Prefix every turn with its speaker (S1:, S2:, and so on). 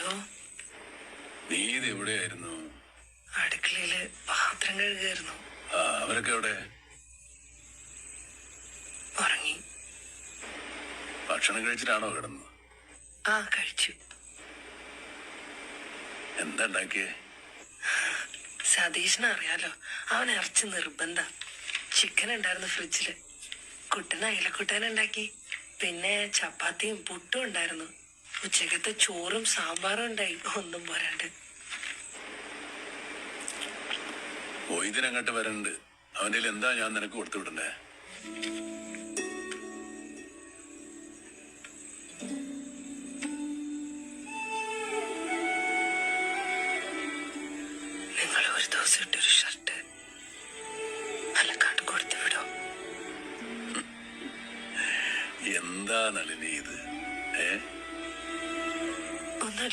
S1: Hello.
S2: നീ ഇത് എവിടെയായിരുന്നു?
S1: അടുക്കളയിൽ പാത്രം കഴുകായിരുന്നു
S2: അവരൊക്കെ എവിടെ?
S1: ഉറങ്ങി.
S2: ഭക്ഷണം കഴിച്ചിട്ടാണോ കിടന്നത്?
S1: ആ കഴിച്ചു.
S2: എന്താ ഉണ്ടാക്കിയേ?
S1: സതീഷിനെ അറിയാലോ അവൻ ഇറച്ചി നിർബന്ധ. ചിക്കൻ ഉണ്ടായിരുന്നു ഫ്രിഡ്ജിൽ കുട്ടന് അയിലക്കുട്ടൻ ഉണ്ടാക്കി. പിന്നെ ചപ്പാത്തിയും പുട്ടും ഉണ്ടായിരുന്നു. ഉച്ചക്കത്തെ ചോറും സാമ്പാറും ഉണ്ടായി. ഒന്നും പോരാണ്ട്.
S2: അങ്ങോട്ട് വരണ്ട്. അവന്റെ എന്താ ഞാൻ നിനക്ക് കൊടുത്തു വിടണ്ടേ?
S1: നിങ്ങൾ ഒരു ദിവസം ഇട്ടൊരു ഷർട്ട് കൊടുത്തു വിടോ.
S2: എന്താ നളിനി ഇത്? ഏ?